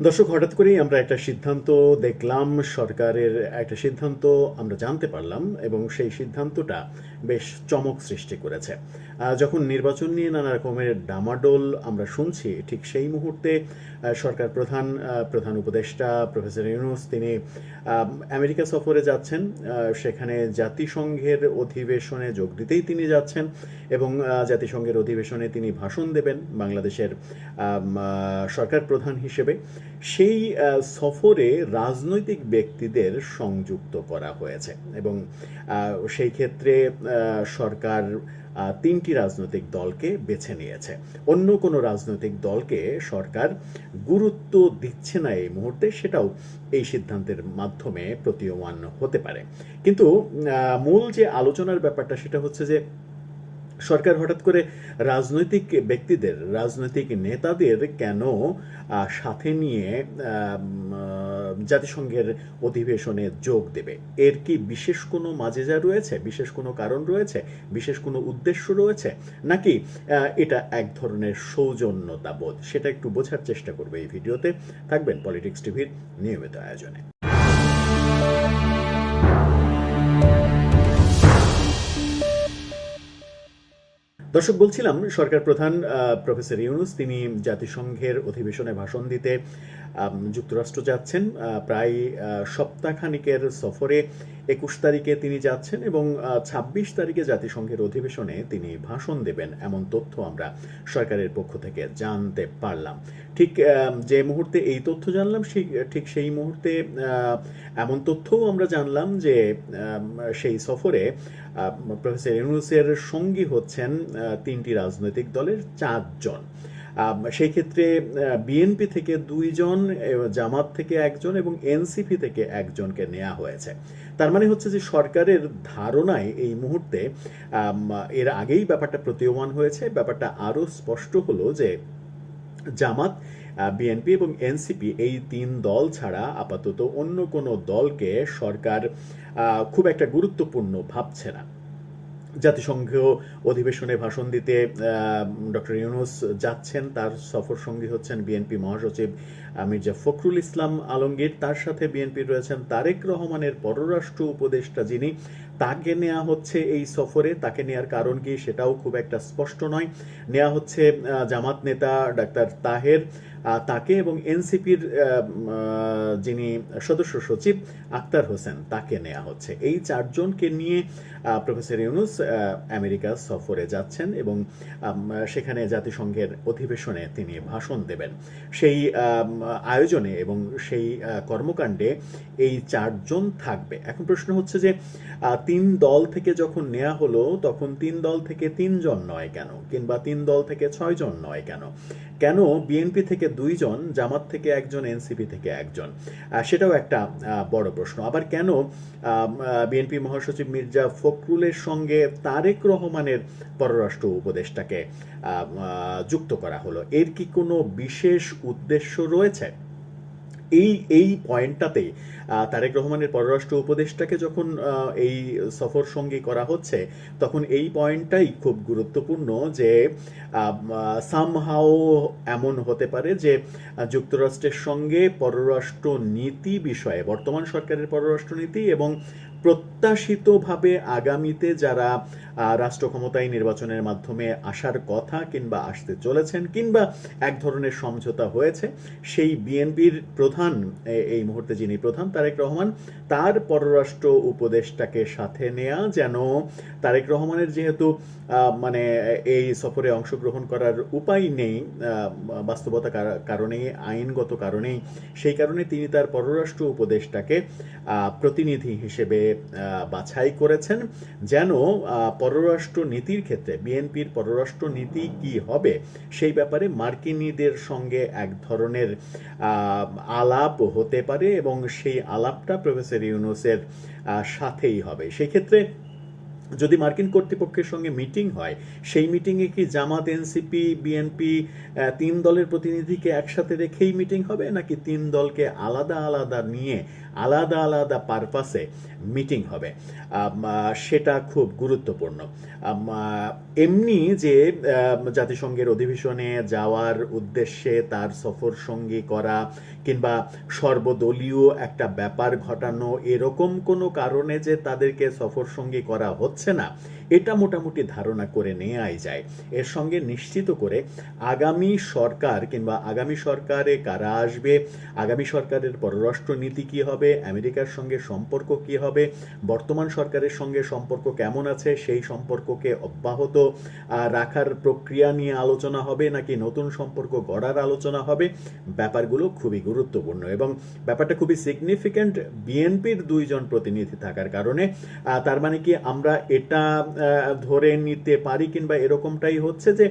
দর্শক, হঠাৎ করেই আমরা একটা সিদ্ধান্ত দেখলাম, সরকারের একটা সিদ্ধান্ত আমরা জানতে পারলাম এবং সেই সিদ্ধান্তটা বেশ চমক সৃষ্টি করেছে। যখন নির্বাচন নিয়ে নানা রকমের ডামাডোল আমরা শুনছি, ঠিক সেই মুহূর্তে সরকার প্রধান প্রধান উপদেষ্টা প্রফেসর ইউনুস তিনি আমেরিকা সফরে যাচ্ছেন। সেখানে জাতিসংঘের অধিবেশনে যোগ দিতেই তিনি যাচ্ছেন এবং জাতিসংঘের অধিবেশনে তিনি ভাষণ দেবেন বাংলাদেশের সরকার প্রধান হিসেবে। সেই সফরে রাজনৈতিক ব্যক্তিদের সংযুক্ত করা হয়েছে এবং সেই ক্ষেত্রে সরকার তিনটি রাজনৈতিক দলকে বেছে নিয়েছে। অন্য কোনো রাজনৈতিক দলকে সরকার গুরুত্ব দিচ্ছে না এই মুহূর্তে, সেটাও এই সিদ্ধান্তের মাধ্যমে প্রতীয়মান হতে পারে। কিন্তু মূল যে আলোচনার ব্যাপারটা, সেটা হচ্ছে যে সরকার হঠাৎ করে রাজনৈতিক ব্যক্তিদের, রাজনৈতিক নেতাদের কেন সাথে নিয়ে জাতিসংঘের অধিবেশনে যোগ দেবে? এর কি বিশেষ কোনো মাজেজা রয়েছে? বিশেষ কোনো কারণ রয়েছে? বিশেষ কোনো উদ্দেশ্য রয়েছে? নাকি এটা এক ধরনের সৌজন্যতা বোধ সেটা একটু বোঝার চেষ্টা করবে এই ভিডিওতে। থাকবেন পলিটিক্স টিভির নিয়মিত আয়োজনে। দর্শক বলছিলাম সরকার প্রধান প্রফেসর ইউনুস তিনি জাতিসংঘের অধিবেশনে ভাষণ দিতে যুক্তরাষ্ট্র যাচ্ছেন প্রায় সপ্তাহখানিকের সফরে একুশ তারিখে তিনি যাচ্ছেন এবং ছাব্বিশ তারিখে জাতিসংঘের অধিবেশনে তিনি ভাষণ দেবেন। এমন তথ্য আমরা সরকারের পক্ষ থেকে জানতে পারলাম। ঠিক যে মুহূর্তে এই তথ্য জানলাম সেই ঠিক সেই মুহূর্তে এমন তথ্যও আমরা জানলাম যে সেই সফরে প্রফেসর ইউনুসের সঙ্গী হচ্ছেন তিনটি রাজনৈতিক দলের চারজন। সেই ক্ষেত্রে বিএনপি থেকে দুইজন জামাত থেকে একজন এবং এনসিপি থেকে একজনকে নেওয়া হয়েছে। তার মানে হচ্ছে যে সরকারের ধারণায় এই মুহূর্তে এর আগেই ব্যাপারটা প্রতীয়মান হয়েছে। ব্যাপারটা আরও স্পষ্ট হলো যে জামাত বিএনপি এবং এনসিপি এই তিন দল ছাড়া আপাতত অন্য কোনো দলকে সরকার খুব একটা গুরুত্বপূর্ণ ভাবছে না। জাতিসংঘ অধিবেশনে ভাষণ দিতে ডক্টর ইউনুস যাচ্ছেন। তার সফর সঙ্গী হচ্ছেন বিএনপি মহাসচিব মির্জা ফখরুল ইসলাম আলমগীর। তার সাথে বিএনপি রয়েছেন তারেক রহমানের পররাষ্ট্র উপদেষ্টা যিনি। তাকে নেওয়া হচ্ছে এই সফরে। তাকে নেওয়ার কারণ কি সেটাও খুব একটা স্পষ্ট নয়। নেওয়া হচ্ছে জামাত নেতা ডাক্তার তাহের। তাকে এবং এনসিপির যিনি সদস্য সচিব আক্তার হোসেন, তাকে নেওয়া হচ্ছে। এই চারজনকে নিয়ে প্রফেসর ইউনুস আমেরিকা সফরে যাচ্ছেন এবং সেখানে জাতিসংঘের অধিবেশনে তিনি ভাষণ দেবেন। সেই আয়োজনে এবং সেই কর্মকাণ্ডে এই চারজন থাকবে। এখন প্রশ্ন হচ্ছে যে তিন দল থেকে যখন নেওয়া হলো, তখন তিন দল থেকে তিনজন নয় কেন? কিংবা তিন দল থেকে ছয়জন নয় কেন? কেন বিএনপি থেকে দুইজন, জামাত থেকে একজন, এনসিপি থেকে একজন। সেটাও একটা বড় প্রশ্ন। আবার কেন বিএনপি মহাসচিব মির্জা ফখরুলের সঙ্গে তারেক রহমানের পররাষ্ট্র উপদেষ্টাকে যুক্ত করা হলো? এর কি কোনো বিশেষ উদ্দেশ্য রয়েছে? এই এই পয়েন্টটাতে তারেক রহমানের পররাষ্ট্র উপদেষ্টাকে যখন এই সফর সঙ্গী করা হচ্ছে, তখন এই পয়েন্টটাই খুব গুরুত্বপূর্ণ যে সামহাও এমন হতে পারে যে যুক্তরাষ্ট্রের সঙ্গে পররাষ্ট্র নীতি বিষয়ে, বর্তমান সরকারের পররাষ্ট্রনীতি এবং প্রত্যাশিতভাবে আগামীতে যারা রাষ্ট্র ক্ষমতায় নির্বাচনের মাধ্যমে আসার কথা কিংবা আসতে চলেছেন কিংবা এক ধরনের সমঝোতা হয়েছে, সেই বিএনপির প্রধান এই মুহূর্তে যিনি প্রধান, তারেক রহমান, তার পররাষ্ট্র উপদেষ্টাকে সাথে নেয়া যেন তারেক রহমানের যেহেতু মানে এই সফরে অংশগ্রহণ করার উপায় নেই বাস্তবতা কার- কারণেই, আইনগত কারণেই, সেই কারণে তিনি তার পররাষ্ট্র উপদেষ্টাকে প্রতিনিধি হিসেবে বাছাই করেছেন যেন পররাষ্ট্র নীতির ক্ষেত্রে, বিএনপির পররাষ্ট্র নীতি কি হবে, সেই ব্যাপারে মার্কিনীদের সঙ্গে এক ধরনের আলাপ হতে পারে এবং সেই আলাপটা প্রফেসর ইউনুসের সাথেই হবে। সেই ক্ষেত্রে যদি মার্কিন কর্তৃপক্ষের সঙ্গে মিটিং হয়, সেই মিটিংয়ে কি জামাত, এনসিপি, বিএনপি তিন দলের প্রতিনিধিকে একসাথে রেখেই মিটিং হবে, নাকি তিন দলকে আলাদা আলাদা নিয়ে আলাদা আলাদা পারপাসে মিটিং হবে? সেটা খুব গুরুত্বপূর্ণ। এমনি যে জাতিসংঘের অধিবেশনে যাওয়ার উদ্দেশ্যে তার সফর সঙ্গী করা, কিংবা সর্বদলীয় একটা ব্যাপার ঘটানো, এরকম কোনো কারণে যে তাদেরকে সফর সঙ্গী করা হচ্ছে না। এটা মোটামুটি ধারণা করে নেওয়াই যায়। এর সঙ্গে নিশ্চিত করে আগামী সরকার কিংবা আগামী সরকারে কারা আসবে, আগামী সরকারের পররাষ্ট্র নীতি কি হবে, আমেরিকার সঙ্গে সম্পর্ক কি হবে, বর্তমান সরকারের সঙ্গে সম্পর্ক কেমন আছে, সেই সম্পর্ককে অব্যাহত রাখার প্রক্রিয়া নিয়ে আলোচনা হবে নাকি নতুন সম্পর্ক গড়ার আলোচনা হবে, ব্যাপারগুলো খুবই গুরুত্বপূর্ণ এবং ব্যাপারটা খুবই সিগনিফিক্যান্ট বিএনপির দুইজন প্রতিনিধি থাকার কারণে তার মানে কি আমরা এটা ধরে নিতে পারি কিংবা এরকমটাই হচ্ছে যে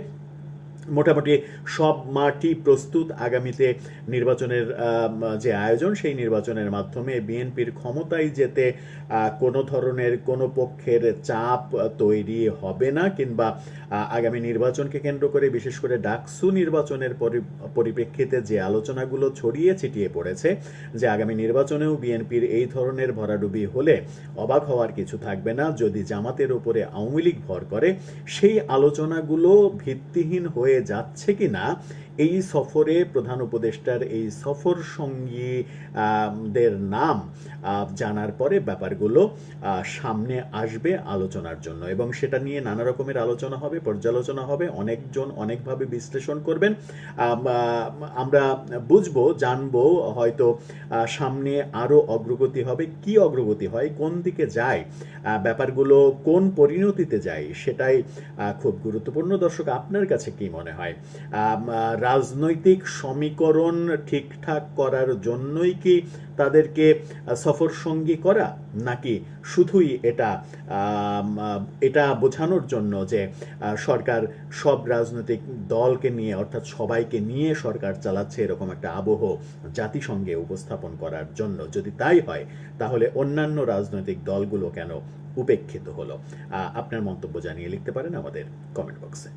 মোটামুটি সব মাটি প্রস্তুত আগামীতে নির্বাচনের যে আয়োজন, সেই নির্বাচনের মাধ্যমে বিএনপির ক্ষমতায় যেতে কোনো ধরনের কোনো পক্ষের চাপ তৈরি হবে না কিংবা আগামী নির্বাচনকে কেন্দ্র করে বিশেষ করে ডাকসু নির্বাচনের পরি- পরিপ্রেক্ষিতে যে আলোচনাগুলো ছড়িয়ে ছিটিয়ে পড়েছে, যে আগামী নির্বাচনেও বিএনপির এই ধরনের ভরাডুবি হলে অবাক হওয়ার কিছু থাকবে না। যদি জামাতের উপরে আওয়ামী লীগ ভর করে, সেই আলোচনাগুলো ভিত্তিহীন হয়ে যাচ্ছে কি না এই সফরে প্রধান উপদেষ্টার এই সফর সঙ্গী আম, দের নাম জানার পরে ব্যাপারগুলো সামনে আসবে আলোচনার জন্য এবং সেটা নিয়ে নানা রকমের আলোচনা হবে পর্যালোচনা হবে অনেকজন অনেকভাবে বিশ্লেষণ করবেন। আমরা বুঝব জানব হয়তো সামনে আরও অগ্রগতি হবে কি অগ্রগতি হয় কোন দিকে যায় ব্যাপারগুলো কোন পরিণতিতে যায় সেটাই খুব গুরুত্বপূর্ণ। দর্শক আপনার কাছে কি মনে হয়? রাজনৈতিক সমীকরণ ঠিকঠাক করার জন্যই কি তাদেরকে সফর সঙ্গী করা? নাকি শুধুই এটা এটা বোঝানোর জন্য যে সরকার সব রাজনৈতিক দলকে নিয়ে, অর্থাৎ সবাইকে নিয়ে সরকার চালাচ্ছে এরকম একটা আবহ জাতিসংঘে উপস্থাপন করার জন্য? যদি তাই হয়, তাহলে অন্যান্য রাজনৈতিক দলগুলো কেন উপেক্ষিত হলো? আপনার মন্তব্য জানিয়ে লিখতে পারেন আমাদের কমেন্ট বক্সে।